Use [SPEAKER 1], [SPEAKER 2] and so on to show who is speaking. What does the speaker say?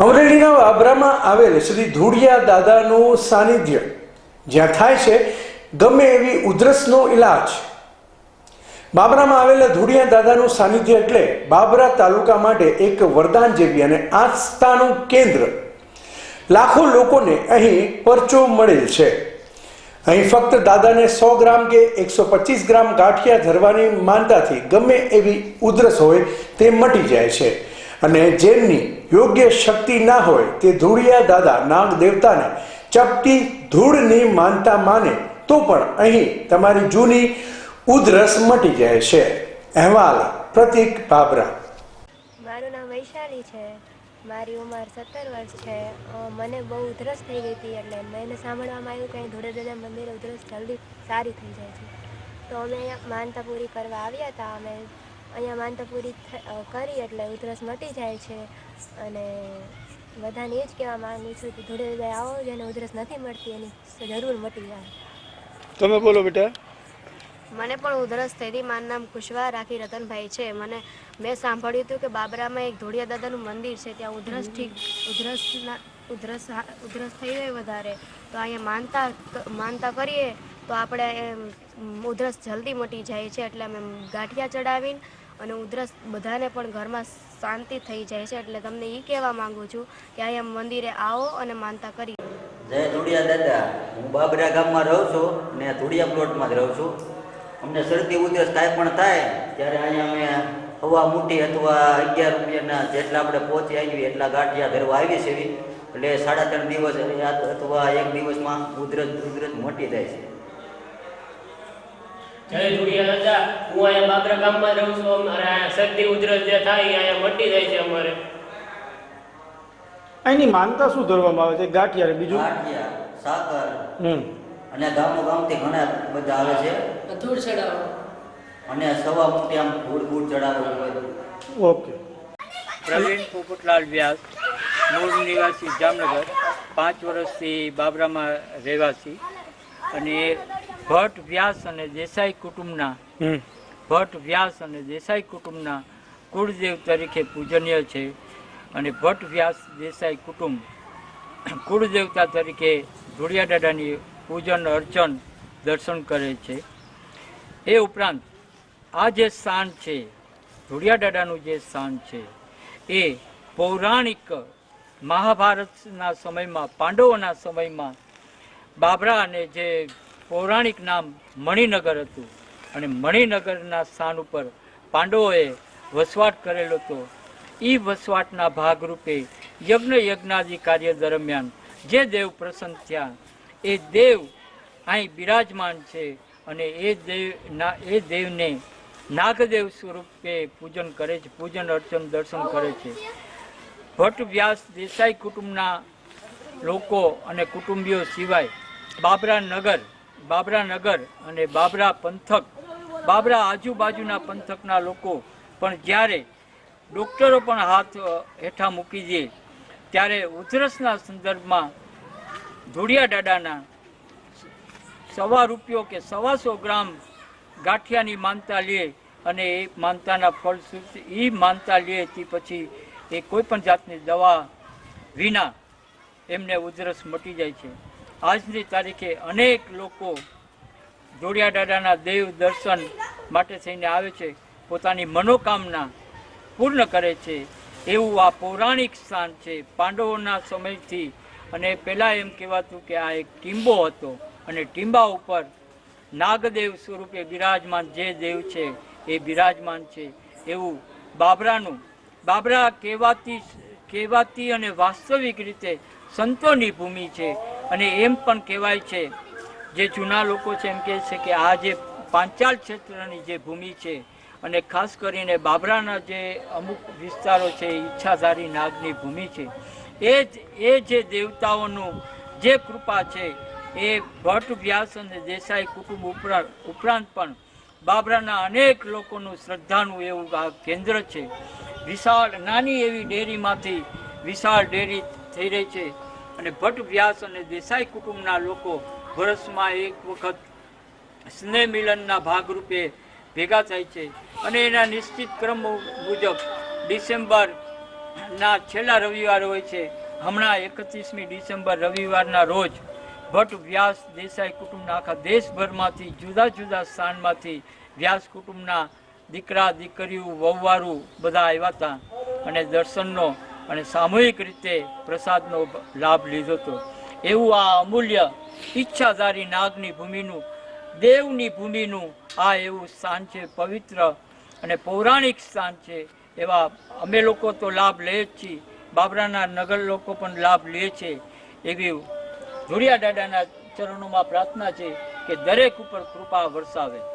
[SPEAKER 1] અમરેલીના વાબરામાં આવેલ શ્રી ધૂળિયા દાદાનું સાનિધ્ય, જ્યાં થાય છે ગમે એવી ઉધરસનો ઇલાજ બાબરામાં આવેલા ધૂળિયા દાદાનું સાનિધ્ય એટલે બાબરા તાલુકા માટે એક વરદાન જેવી અને આસ્થાનું કેન્દ્ર. લાખો લોકોને અહીં પરચો મળેલ છે. અહીં ફક્ત દાદાને સો ગ્રામ કે એકસો પચીસ ગ્રામ ગાંઠિયા ધરવાની માનતાથી ગમે એવી ઉધરસ હોય તે મટી જાય છે. અને જેમની યોગ્ય શક્તિ ના હોય તે ધૂળિયા દાદા નાગ દેવતાને ચપટી ધૂળની માનતા માને, તો પણ અહીં તમારી જૂની ઉધરસ મટી જાય છે. અહેવાલ પ્રતિક બાબરા.
[SPEAKER 2] મારું નામ વૈશાલી છે. મારી ઉંમર સત્તર વર્ષ છે. મને બહુ ઉધરસ થઈ ગઈ હતી એટલે મને સાંભળવામાં આવ્યું કે ધોળે દાદા મંદિરે ઉધરસ જલ્દી સારી થઈ જાય છે. તો અમે અહીંયા માનતા પૂરી કરવા આવ્યા હતા. અમે અહીંયા માનતા પૂરી કરી એટલે ઉધરસ મટી જાય છે. અને બધાને એ જ કહેવા માગું છું કે ધોળે દાદા આવો જેને ઉધરસ નથી મળતી એની જરૂર મટી જાય.
[SPEAKER 3] તમે બોલો બેટા.
[SPEAKER 4] મને પણ ઉધરસ થઈ હતી મારું નામ કુશવા રાખી રતનભાઈ છે. મને મેં સાંભળ્યું હતું કે બાબરામાં એક ધોળિયા દાદાનું મંદિર છે ત્યાં ઉધરસ ઠીક ઉધરસના ઉધરસ હા- ઉધરસ થઈ ગઈ વધારે. તો અહીંયા માનતા માનતા કરીએ તો આપણે ઉધરસ જલ્દી મટી જાય છે એટલે અમે ગાંઠિયા ચડાવીને અને ઉધરસ બધાને પણ ઘરમાં શાંતિ થઈ જાય છે એટલે તમને એ કહેવા માંગુ છું કે અહીંયા મંદિરે આવો અને માનતા કરી
[SPEAKER 5] જય ધુડિયા દાદા. હું બાબરા ગામમાં રહું છું ને ધુડિયા પ્લોટમાં જ રહું છું. અમને શરદી ઉધરસ કાંઈ પણ થાય ત્યારે અહીંયા અમે હવા મૂટી અથવા અગિયાર રૂપિયાના જેટલા આપણે પહોંચી આવી એટલા ગાંઠિયા ધરવા આવી છે એટલે સાડા ત્રણ દિવસ અથવા એક દિવસમાં ઉધરસ ઉધરસ મટી જાય છે.
[SPEAKER 6] જય જોડિયા દાદા હું અહીંયા બાબરા ગામમાં રહું છું અમારે અહીંયા શરદી ઉધરસ જે થાય અહીંયા મટી જાય છે અમારે.
[SPEAKER 3] અહીંની માનતા શું ધરવામાં આવે છે? ગાંઠિયા બીજું?
[SPEAKER 5] ગાંઠિયા સાકર.
[SPEAKER 3] હમ.
[SPEAKER 5] અને ગામો ગામથી ઘણા બધા આવે છે.
[SPEAKER 7] ધૂળ ચડાવો.
[SPEAKER 5] અને સવા મોટી આમ ધૂળ ધૂળ ચડાવવું હોય
[SPEAKER 3] ઓકે.
[SPEAKER 8] પ્રવીણ પોપટલાલ વ્યાસ મૂળ નિવાસી જામનગર. પાંચ વર્ષથી બાબરામાં રહેવાસી. અને ભટ્ટ વ્યાસ અને દેસાઈ કુટુંબના ભટ્ટ વ્યાસ અને દેસાઈ કુટુંબના કુળદેવ તરીકે પૂજનીય છે અને ભટ્ટ વ્યાસ દેસાઈ કુટુંબ કુળદેવતા તરીકે ધૂળિયા દાદાની પૂજન અર્ચન દર્શન કરે છે. એ ઉપરાંત આ જે સ્થાન છે ધૂળિયા દાદાનું જે સ્થાન છે એ પૌરાણિક મહાભારતના સમયમાં પાંડવોના સમયમાં બાબરા અને જે પૌરાણિક નામ મણિનગર હતું. અને મણિનગરના સ્થાન ઉપર પાંડવોએ વસવાટ કરેલો હતો. એ વસવાટના ભાગરૂપે યજ્ઞ યજ્ઞાદિ કાર્ય દરમિયાન જે દેવ પ્રસન્ન થયા, એ દેવ અહીં બિરાજમાન છે અને એ દેવ ના, એ દેવને નાગદેવ સ્વરૂપે પૂજન કરે છે, પૂજન, અર્ચન, દર્શન કરે છે. ભટ્ટ વ્યાસ દેસાઈ કુટુંબના લોકો અને કુટુંબીઓ સિવાય બાબરા નગર બાબરા નગર અને બાબરા પંથક, બાબરા આજુબાજુના પંથકના લોકો પણ જ્યારે ડૉક્ટરો પણ હાથ હેઠા મૂકી દે, ત્યારે ઉધરસના સંદર્ભમાં ધૂળિયા દાદાના સવા રૂપિયો કે સવાસો ગ્રામ ગાંઠિયાની માનતા લે અને એ માનતાના ફળ એ માનતા લે તે પછી એ કોઈ પણ જાતની દવા વિના એમને ઉધરસ મટી જાય છે. આજની તારીખે અનેક લોકો જોડિયા દાદાના દેવ દર્શન માટે થઈને આવે છે, પોતાની મનોકામના પૂર્ણ કરે છે. એવું આ પૌરાણિક સ્થાન છે પાંડવોના સમયથી અને પહેલાં એમ કહેવાતું કે આ એક ટીંબો હતો અને ટીંબા ઉપર નાગદેવ સ્વરૂપે બિરાજમાન જે દેવ છે એ બિરાજમાન છે. એવું બાબરાનું, બાબરા કહેવાતી કહેવાતી અને વાસ્તવિક રીતે સંતોની ભૂમિ છે. અને એમ પણ કહેવાય છે, જે જૂના લોકો છે એમ કહે છે કે આ જે પાંચાલ ક્ષેત્રની જે ભૂમિ છે અને ખાસ કરીને બાબરાના જે અમુક વિસ્તારો છે, ઈચ્છાધારી નાગની ભૂમિ છે, એ જ, એ જે દેવતાઓનું જે કૃપા છે, એ ભટ્ટ વ્યાસ અને દેસાઈ કુટુંબ ઉપરાંત ઉપરાંત પણ બાબરાના અનેક લોકોનું શ્રદ્ધાનું એવું આ કેન્દ્ર છે. વિશાળ, નાની એવી ડેરીમાંથી વિશાળ ડેરી થઈ રહી છે. અને ભટ્ટ વ્યાસ અને દેસાઈ કુટુંબના લોકો વર્ષમાં એક વખત સ્નેહ મિલનના ભાગરૂપે ભેગા થાય છે. અને એના નિશ્ચિત ક્રમ મુજબ ડિસેમ્બર ના છેલ્લા રવિવાર હોય છે. હમણાં એકત્રીસમી ડિસેમ્બર રવિવારના રોજ ભટ્ટ વ્યાસ દેસાઈ કુટુંબના આખા દેશભરમાંથી જુદા જુદા સ્થાનમાંથી વ્યાસ કુટુંબના દીકરા દીકરીઓ, વહુવારું બધા આવ્યા હતા. અને દર્શનનો અને સામૂહિક રીતે પ્રસાદનો લાભ લીધો હતો. એવું આ અમૂલ્ય ઈચ્છાધારી નાગની ભૂમિનું, દેવની ભૂમિનું આ એવું સ્થાન છે, પવિત્ર અને પૌરાણિક સ્થાન છે. એવા અમે લોકો તો લાભ લઈએ જ છીએ. બાબરાના નગર લોકો પણ લાભ લે છે. એવી ધુરિયા દાદાના ચરણોમાં પ્રાર્થના છે કે દરેક ઉપર કૃપા વરસાવે.